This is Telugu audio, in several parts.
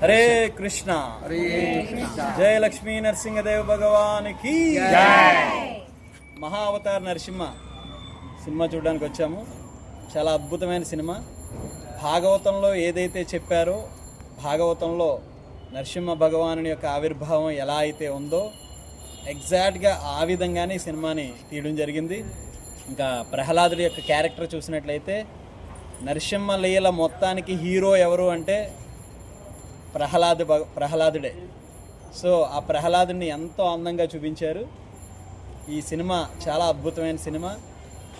హరే కృష్ణ. జయ లక్ష్మీ నరసింహదేవ్ భగవానికి మహావతార్ నరసింహ సినిమా చూడడానికి వచ్చాము. చాలా అద్భుతమైన సినిమా. భాగవతంలో ఏదైతే చెప్పారో భాగవతంలో నరసింహ భగవానుని యొక్క ఆవిర్భావం ఎలా అయితే ఉందో ఎగ్జాక్ట్గా ఆ విధంగానే సినిమాని తీయడం జరిగింది. ఇంకా ప్రహ్లాదుడి యొక్క క్యారెక్టర్ చూసినట్లయితే నరసింహ లీల మొత్తానికి హీరో ఎవరు అంటే ప్రహ్లాదు ప్రహ్లాదుడే. సో ఆ ప్రహ్లాదుని ఎంతో అందంగా చూపించారు. ఈ సినిమా చాలా అద్భుతమైన సినిమా.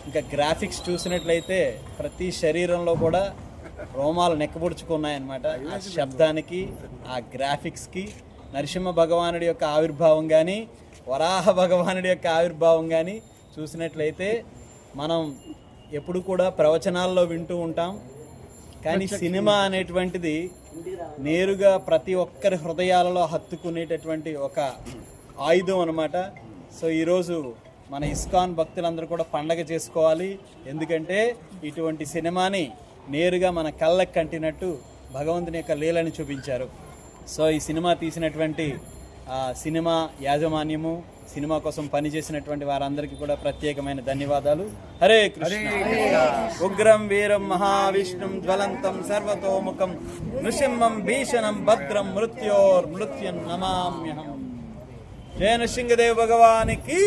ఇంకా గ్రాఫిక్స్ చూసినట్లయితే ప్రతి శరీరంలో కూడా రోమాలు నెక్కబుడుచుకున్నాయన్నమాట. ఆ శబ్దానికి ఆ గ్రాఫిక్స్కి నరసింహ భగవానుడి యొక్క ఆవిర్భావం కానీ వరాహ భగవానుడి యొక్క ఆవిర్భావం కానీ చూసినట్లయితే మనం ఎప్పుడు కూడా ప్రవచనాల్లో వింటూ ఉంటాం. కానీ సినిమా అనేటువంటిది నేరుగా ప్రతి ఒక్కరి హృదయాలలో హత్తుకునేటటువంటి ఒక ఆయుధం అనమాట సో ఈరోజు మన ఇస్కాన్ భక్తులందరూ కూడా పండగ చేసుకోవాలి. ఎందుకంటే ఇటువంటి సినిమాని నేరుగా మన కళ్ళకు కంటినట్టు భగవంతుని యొక్క లీలని చూపించారు. సో ఈ సినిమా తీసినటువంటి ఆ, సినిమా యాజమాన్యము సినిమా కోసం పనిచేసినటువంటి వారందరికీ కూడా ప్రత్యేకమైన ధన్యవాదాలు. హరే కృష్ణ. ఉగ్రం వీరం మహావిష్ణుం జ్వలంతం సర్వతోముఖం నృసింహం భీషణం భద్రం మృత్యోర్ మృత్యుం నమామ్యహం. జయ నృసింహదేవ్ భగవానికి.